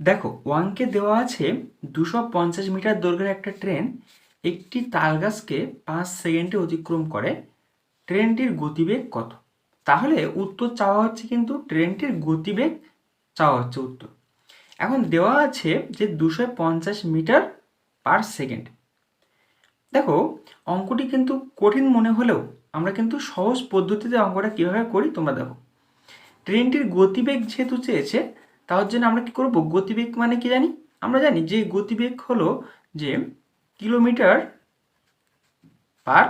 দেখো ওয়ানকে দেওয়া আছে দুশো পঞ্চাশ মিটার দৈর্ঘ্যের একটা ট্রেন একটি তালগাছকে পাঁচ সেকেন্ডে অতিক্রম করে। ট্রেনটির গতিবেগ কত? তাহলে উত্তর চাওয়া হচ্ছে কিন্তু ট্রেনটির গতিবেগ চাওয়া হচ্ছে উত্তর। এখন দেওয়া আছে যে দুশো পঞ্চাশ মিটার পার সেকেন্ড। দেখো, অঙ্কটি কিন্তু কঠিন মনে হলেও আমরা কিন্তু সহজ পদ্ধতিতে অঙ্কটা কীভাবে করি তোমরা দেখো। ট্রেনটির গতিবেগ যেহেতু চেয়েছে তার জন্য আমরা কি করব? গতিবেগ মানে কি জানি? আমরা জানি যে গতিবেগ হলো যে কিলোমিটার পার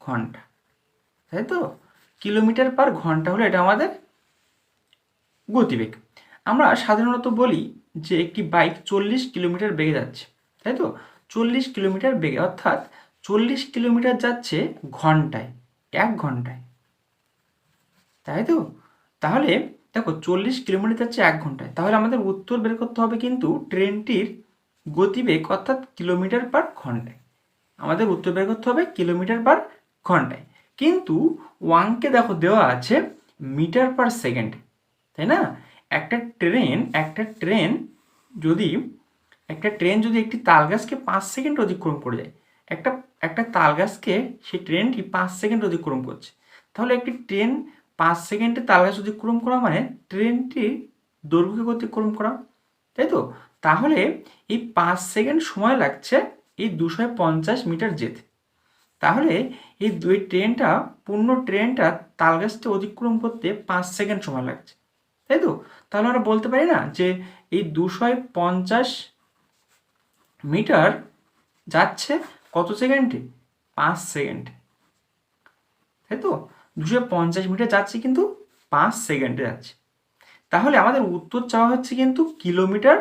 ঘণ্টা। তাই তো? কিলোমিটার পার ঘণ্টা হলো এটা আমাদের গতিবেগ। আমরা সাধারণত বলি যে একটি বাইক চল্লিশ কিলোমিটার বেগে যাচ্ছে। তাই তো? চল্লিশ কিলোমিটার বেগে, অর্থাৎ চল্লিশ কিলোমিটার যাচ্ছে ঘন্টায়, এক ঘন্টায়। তাই তো? তাহলে দেখো, চল্লিশ কিলোমিটার যাচ্ছে এক ঘন্টায়। তাহলে আমাদের উত্তর বের করতে হবে কিন্তু ট্রেনটির গতিবেগ অর্থাৎ কিলোমিটার পার ঘন্টায়। আমাদের উত্তর বের করতে হবে কিলোমিটার পার ঘন্টায়। কিন্তু ওয়াংকে দেখো, দেওয়া আছে মিটার পার সেকেন্ড, তাই না? একটা ট্রেন একটা ট্রেন যদি, একটা ট্রেন যদি একটি তালগাছকে পাঁচ সেকেন্ড অতিক্রম করে যায়, একটা একটা তালগাছকে সেই ট্রেনটি পাঁচ সেকেন্ড অতিক্রম করছে। তাহলে একটি ট্রেন পাঁচ সেকেন্ডে তালগাছ অতিক্রম করা মানে ট্রেনটি দৈর্ঘ্যকে অতিক্রম করা, তাই তো? তাহলে এই পাঁচ সেকেন্ড সময় লাগছে এই দুশো পঞ্চাশ মিটার যেতে। তাহলে এই দুই ট্রেনটা, পূর্ণ ট্রেনটা তালগাছটা অতিক্রম করতে পাঁচ সেকেন্ড সময় লাগছে, তাই তো? তাহলে আমরা বলতে পারি না যে এই দুশো পঞ্চাশ মিটার যাচ্ছে কত সেকেন্ডে? পাঁচ সেকেন্ড, তাই তো? দুশো পঞ্চাশ মিটার যাচ্ছে কিন্তু পাঁচ সেকেন্ডে যাচ্ছে। তাহলে আমাদের উত্তর চাওয়া হচ্ছে কিন্তু কিলোমিটার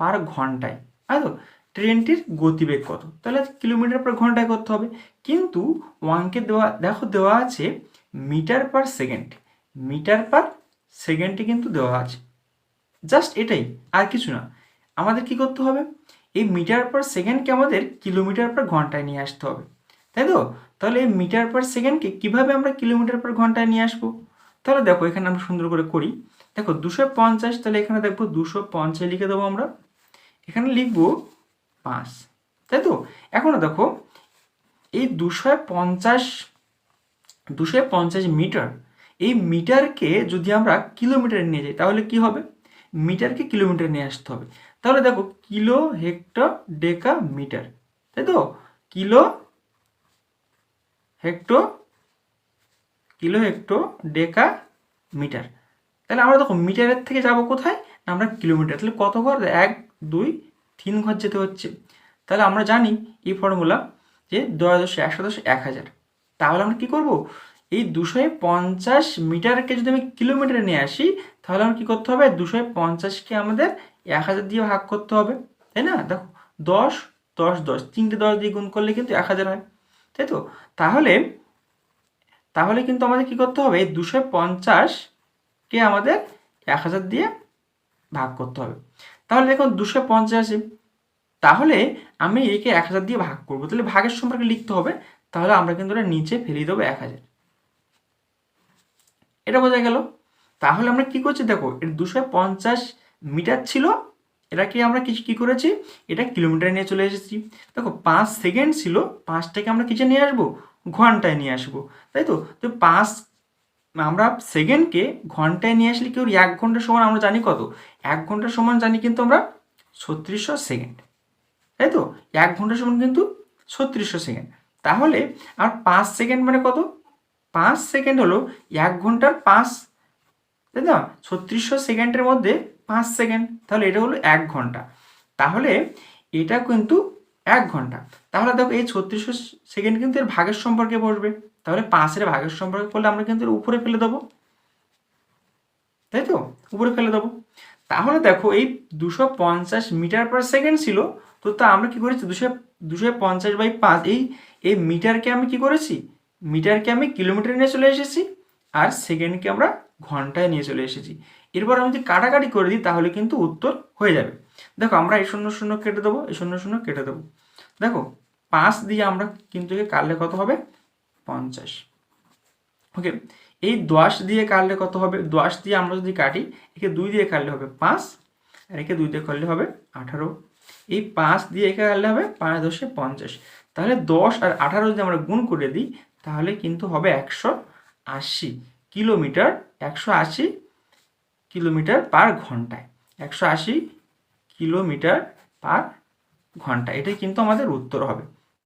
পার ঘন্টায়। তাই তো? ট্রেনটির গতিবেগ কত? তাহলে কিলোমিটার পার ঘন্টায় করতে হবে। কিন্তু ওয়ানকে দেওয়া, দেখো দেওয়া আছে metre per second. Metre per সেকেন্ডে কিন্তু দেওয়া আছে। জাস্ট এটাই, আর কিছু না। আমাদের কি করতে হবে? এই মিটার পার সেকেন্ডকে আমাদের কিলোমিটার পার ঘন্টায় নিয়ে আসতে হবে। তাই তো? তাহলে মিটার পার সেকেন্ডকে কীভাবে আমরা কিলোমিটার পার ঘন্টায় নিয়ে আসব? তাহলে দেখো, এখানে আমরা সুন্দর করে করি। দেখো, দুশো পঞ্চাশ, তাহলে এখানে দেখব দুশো পঞ্চাশ লিখে দেবো আমরা। এখানে লিখব পাঁচ, তাই তো? এখনও দেখো, এই দুশো পঞ্চাশ দুশো পঞ্চাশ মিটার, এই মিটারকে যদি আমরা কিলোমিটারে নিয়ে যাই, তাহলে কি হবে? মিটারকে কিলোমিটার নিয়ে আসতে হবে। তাহলে দেখো, কিলো হেক্টর ডেকা মিটার, তাই তো? Kilo hecto, kilo hecto, decametre. তাহলে আমরা দেখো মিটারের থেকে যাব কোথায়? না, আমরা কিলোমিটার। তাহলে কত ঘর? এক, দুই, তিন ঘর যেতে হচ্ছে। তাহলে আমরা জানি এই ফর্মুলা যে দশ একশো দশ এক হাজার। তাহলে আমরা কী করব? এই দুশো পঞ্চাশ মিটারকে যদি আমি কিলোমিটারে নিয়ে আসি, তাহলে আমার কী করতে হবে? দুশো পঞ্চাশকে আমাদের এক হাজার দিয়ে ভাগ করতে হবে। তাই না? দেখো, দশ দশ দশ। তিনটে দশ দিয়ে গুণ করলে কিন্তু এক হাজার হয়। তাই তো? তাহলে তাহলে কিন্তু আমাদের কি করতে হবে? এই দুশো পঞ্চাশকে আমাদের এক হাজার দিয়ে ভাগ করতে হবে। তাহলে দেখুন, দুশো পঞ্চাশে, তাহলে আমি একে এক হাজার দিয়ে ভাগ করব। তাহলে ভাগের সম্পর্কে লিখতে হবে। তাহলে আমরা কিন্তু এটা নিচে ফেলিয়ে দেবো এক হাজার। এটা বোঝা গেল? তাহলে আমরা কি করছি? দেখো এটা দুশো পঞ্চাশ মিটার ছিল এটাকে আমরা কিছু কী করেছি? এটা কিলোমিটারে নিয়ে চলে এসেছি। দেখো, পাঁচ সেকেন্ড ছিল পাঁচটাকে আমরা কিসে নিয়ে আসব? ঘন্টায় নিয়ে আসব, তাই তো? তো পাঁচ, আমরা সেকেন্ডকে ঘন্টায় নিয়ে আসলে কেউ এক ঘণ্টা সমান, আমরা জানি কত? এক ঘণ্টা সমান জানি কিন্তু আমরা ছত্রিশশো সেকেন্ড তাই তো? এক ঘণ্টা সমান কিন্তু ছত্রিশশো সেকেন্ড তাহলে, আর পাঁচ সেকেন্ড মানে কত? পাঁচ সেকেন্ড হলো এক ঘণ্টার পাঁচ, তাই না? ছত্রিশশো সেকেন্ডের মধ্যে পাঁচ সেকেন্ড, তাহলে এটা হলো এক ঘণ্টা। তাহলে এটা কিন্তু এক ঘণ্টা। তাহলে দেখো এই ছত্রিশশো সেকেন্ড কিন্তু এর ভাগের সম্পর্কে বসবে। তাহলে পাঁচের ভাগের সম্পর্কে করলে আমরা কিন্তু উপরে ফেলে দেবো। তাই তো? উপরে ফেলে দেবো। তাহলে দেখো এই দুশো পঞ্চাশ মিটার পার সেকেন্ড ছিল, তো তা আমরা কি করেছি? দুশো দুশো পঞ্চাশ বাই পাঁচ, এই এই মিটারকে আমি কি করেছি? মিটারকে আমি কিলোমিটার নিয়ে চলে এসেছি। আর সেকেন্ডকে আমরা ঘন্টায় নিয়ে চলে এসেছি। এরপর আমি যদি কাটাকাটি করে দিই, তাহলে কিন্তু উত্তর হয়ে যাবে। দেখো, আমরা এই শূন্য শূন্য কেটে দেবো, এই শূন্য শূন্য কেটে দেবো। দেখো, পাঁচ দিয়ে আমরা কিন্তু কাটলে কত হবে? পঞ্চাশ। ওকে এই দশ দিয়ে কাটলে কত হবে? দশ দিয়ে আমরা যদি কাটি, একে দুই দিয়ে কাটলে হবে পাঁচ, আর একে দুই দিয়ে কাটলে হবে আঠারো। এই পাঁচ দিয়ে একে কাটলে হবে পাঁচ দশে পঞ্চাশ। তাহলে দশ আর আঠারো যদি আমরা গুণ করে দিই, তাহলে কিন্তু হবে একশো আশি কিলোমিটার, একশো আশি কিলোমিটার পার ঘন্টায়। একশো আশি কিলোমিটার পার ঘণ্টা এটাই কিন্তু আমাদের উত্তর হবে।